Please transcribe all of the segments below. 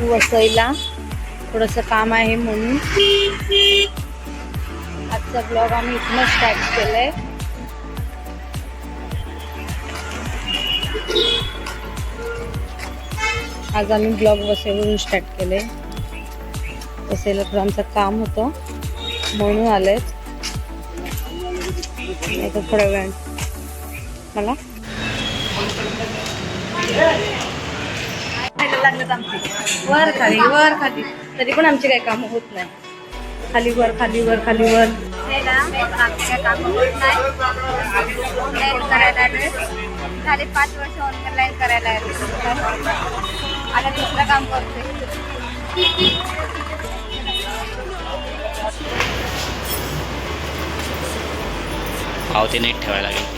वसईला थोडंसं काम आहे म्हणून. आजचा ब्लॉग आम्ही इथनं स्टार्ट केलाय. आज आम्ही ब्लॉग वसईवरून स्टार्ट केले वसईला थोडं आमचं काम होतं. म्हणून आलंय नाही तर थोड्या वेळ मला? लागलं आमची. वर खाली वर खाली. तरी पण आमची काही कामं होत नाही. खाली वर खाली वर खाली वर. ऑनलाईन करायला. झाले पाच वर्ष ऑनलाईन करायला. आता दुसरं काम करतोय. पावती नीट ठेवायला लागेल.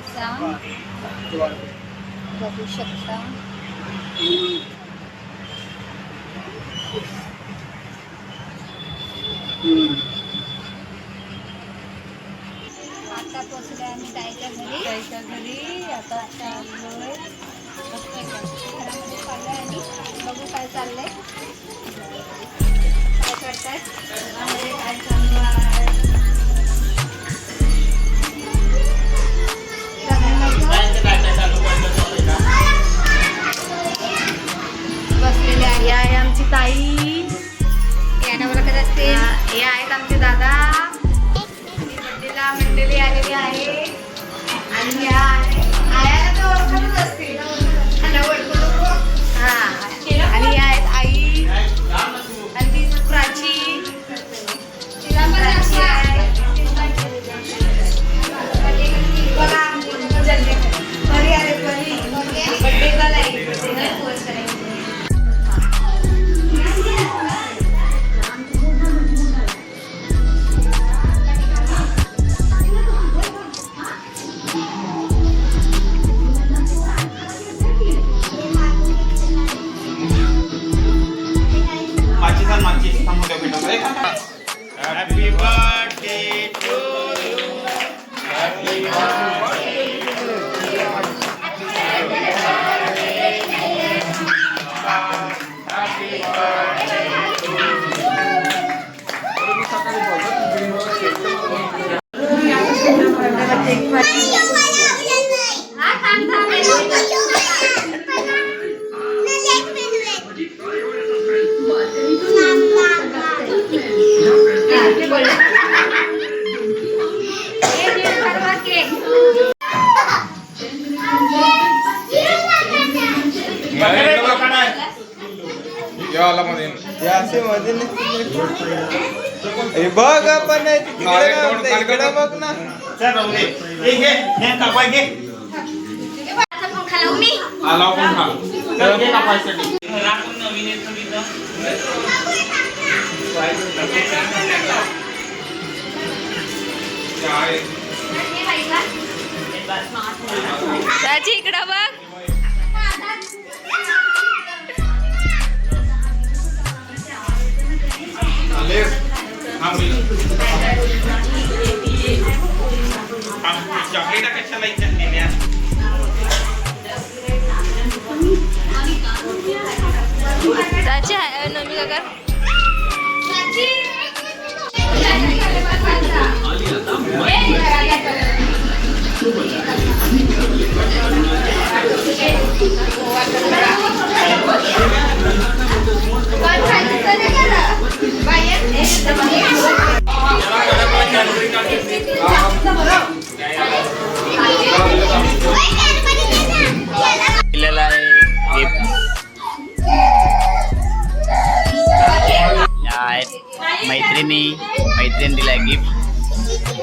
बर्थडेचा बघू शकता. आता पोचलोय आम्ही ताईच्या घरी. जायच्या घरी. आता चाललोय घरामध्ये चाललोय आणि बघू काय चाललंय. काय घरामध्ये काय चालू आहे हे बघ आपण तिकडे इकडे बघ ना. सर राहू दे. चॉकलेट कशाला इच्छा प्राची आहे नमी काका बाहेर मैत्रीण दिलाय गिफ्ट।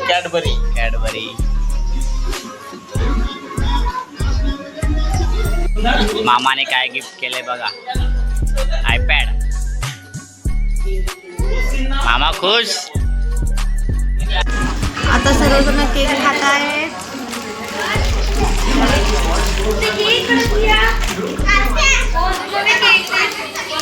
Cadbury Cadbury. मामाने काय गिफ्ट केलंय बघा? आयपॅड मामा खुश? आता सर्वजण केक खात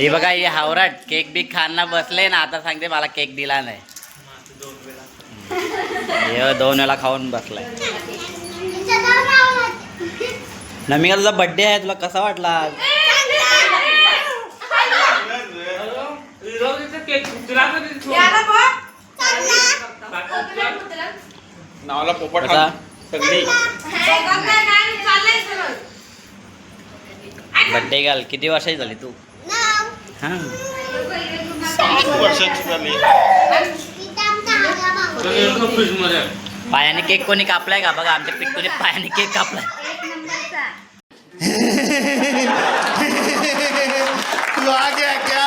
हे बघा हे हावराट केक बिक खाना बसले ना आता सांगते मला केक दिला नाही. हे दोन वेळा खाऊन बसलाय. नमिका तुझा बर्थडे आहे तुला कसा वाटला? नावाला पोपट सगळी. बर्थडे घाल किती वर्षाची झाली तू? हां। वर्षाची झाली फ्रीजमध्ये पायाने केक कोणी कापलाय का बघा आमच्या पिट्टूने पायाने केक कापलाय तू आ गया क्या?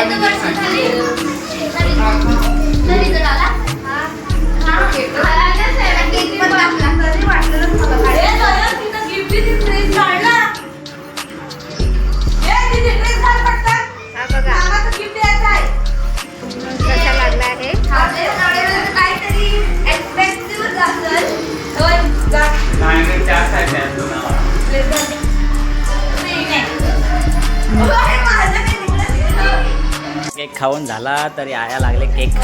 हा. खाऊन झाला तरी आया लागले केक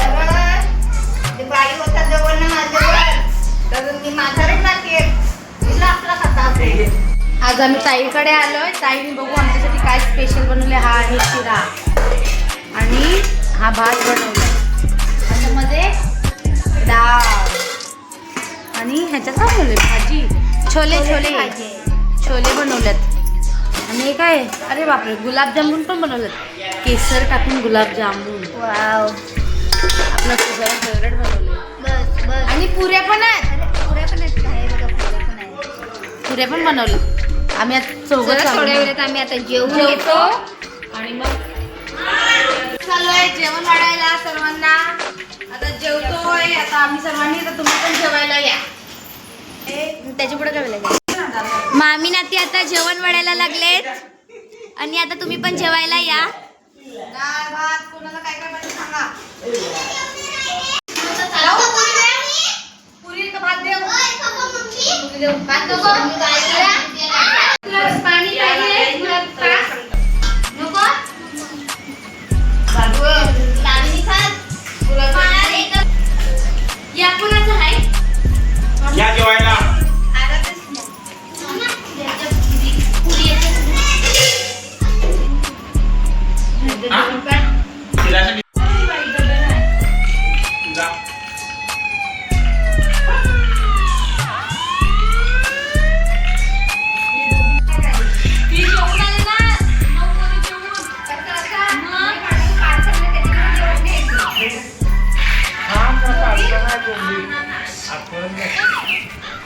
आज आम्ही ताईकडे आलोय. ताईने बघू आमच्यासाठी काय स्पेशल बनवले हा आहे शिरा. आणि हा भात बनवलाय. त्याच्यामध्ये डाळ. आणि ह्याच्यात काय बनवले भाजी. छोले छोले. छोले बनवलेत. आणि हे काय? अरे बापरे गुलाबजामुन पण बनवलेत. केसर टाकून गुलाबजामुन. वाव. आपलं तुझं फेवरेट बनवलं बस बस. आणि पुऱ्या पण आहेत. पुऱ्या पण आहेत. आहे बघा पुऱ्या पण आहेत. पुऱ्या पण बनवलं. आम्ही आता चौघं थोड्या वेळात आम्ही आता जेवून घेतो आणि मग चालू आहे जेवण वाढायला सर्वांना. आता जेवतोय. आता आम्ही सर्वांनी आता तुम्ही पण जेवायला या. त्याच्या पुढे काय मामी नाती आता जेवण वाढायला लागलेत. आणि आता तुम्ही पण जेवायला या. भात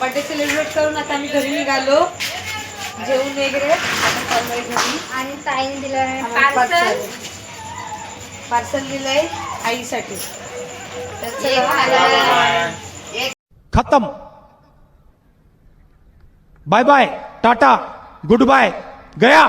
बर्थडे सेलिब्रेट करून आता आम्ही घरी निघालो. जेवून वगैरे घरी. आणि ताईने दिलं पार्सल पार्सल दिलंय आईसाठी. खत्म. Bye bye tata good bye गया.